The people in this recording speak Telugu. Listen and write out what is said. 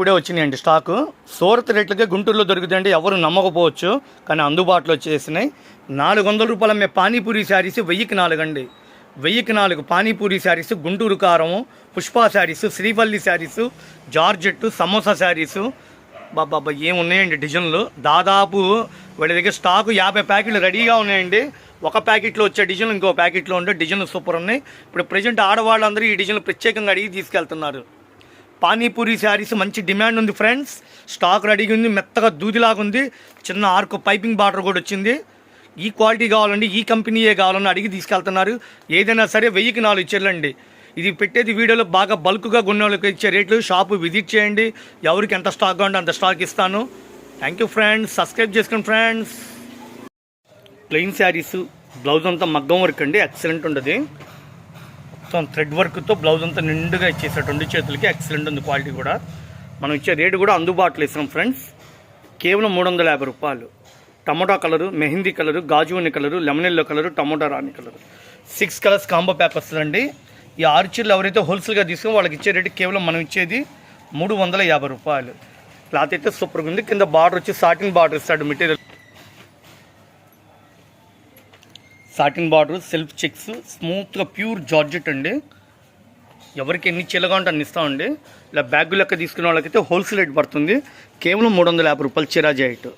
ఇప్పుడే వచ్చినాయండి స్టాకు. సూరత్ రేట్లకే గుంటూరులో దొరుకుతాయండి ఎవరు నమ్మకపోవచ్చు కానీ అందుబాటులో వచ్చేసినాయి. నాలుగు వందల రూపాయల మేము పానీపూరి శారీస్ వెయ్యికి నాలుగు అండి వెయ్యికి నాలుగు పానీపూరి శారీస్ గుంటూరు కారము పుష్ప శారీస్ శ్రీవల్లి శారీస్ జార్జెట్ సమోసా శారీసు. బాబా ఏమున్నాయండి డిజైన్లు? దాదాపు వీళ్ళ దగ్గర స్టాకు యాభై ప్యాకెట్లు రెడీగా ఉన్నాయండి. ఒక ప్యాకెట్లో వచ్చే డిజైన్లు ఇంకో ప్యాకెట్లో ఉండే డిజైన్లు సూపర్ ఉన్నాయి. ఇప్పుడు ప్రజెంట్ ఆడవాళ్ళందరూ ఈ డిజైన్లు ప్రత్యేకంగా అడిగి తీసుకెళ్తున్నారు. పానీపూరి శారీస్ మంచి డిమాండ్ ఉంది ఫ్రెండ్స్. స్టాక్ రెడీగా ఉంది మెత్తగా దూదిలాగా ఉంది. చిన్న ఆర్కు పైపింగ్ బార్డర్ కూడా వచ్చింది. ఈ క్వాలిటీ కావాలండి ఈ కంపెనీయే కావాలని అడిగి తీసుకెళ్తున్నారు. ఏదైనా సరే వెయ్యికి నాలుగు ఇచ్చేళ్ళండి ఇది పెట్టేది వీడియోలో బాగా బల్క్గా గున్నోళ్ళకి వాళ్ళకి ఇచ్చే రేట్లు. షాపు విజిట్ చేయండి. ఎవరికి ఎంత స్టాక్ కావాలంటే అంత స్టాక్ ఇస్తాను. థ్యాంక్ యూ ఫ్రెండ్స్ సబ్స్క్రైబ్ చేసుకోండి ఫ్రెండ్స్ ప్లెయిన్ శారీస్ బ్లౌజ్ అంతా మగ్గం వర్క్ అండి. ఎక్సలెంట్ ఉంటుంది మొత్తం థ్రెడ్ వర్క్తో బ్లౌజ్ అంతా నిండుగా ఇచ్చేసాడు రెండు చేతులకి ఎక్సలెంట్ ఉంది క్వాలిటీ కూడా. మనం ఇచ్చే రేటు కూడా అందుబాటులో ఇస్తాం ఫ్రెండ్స్. కేవలం మూడు వందల యాభై రూపాయలు. Tomato colour mehndi colour గాజువని colour lemon yellow colour tomato rani colour. Six colours combo pack వస్తుందండి ఈ ఆరు చీరలు ఎవరైతే హోల్సేల్గా తీసుకుని వాళ్ళకి ఇచ్చే రేటు కేవలం మనం ఇచ్చేది మూడు వందల యాభై రూపాయలు. క్లాత్ అయితే సూపర్గా ఉంది. కింద బార్డర్ వచ్చి సాటిన్ బార్డర్ ఇస్తాడు material. Satin border self checks స్మూత్గా ప్యూర్ జార్జెట్ అండి. ఎవరికి ఎన్ని చీలగా ఉంటే అన్ని ఇస్తామండి ఇలా బ్యాగ్ లెక్క తీసుకునే వాళ్ళకైతే హోల్సేల్ రేట్ పడుతుంది. కేవలం మూడు వందల యాభై రూపాయలు చిరా జాయిట్.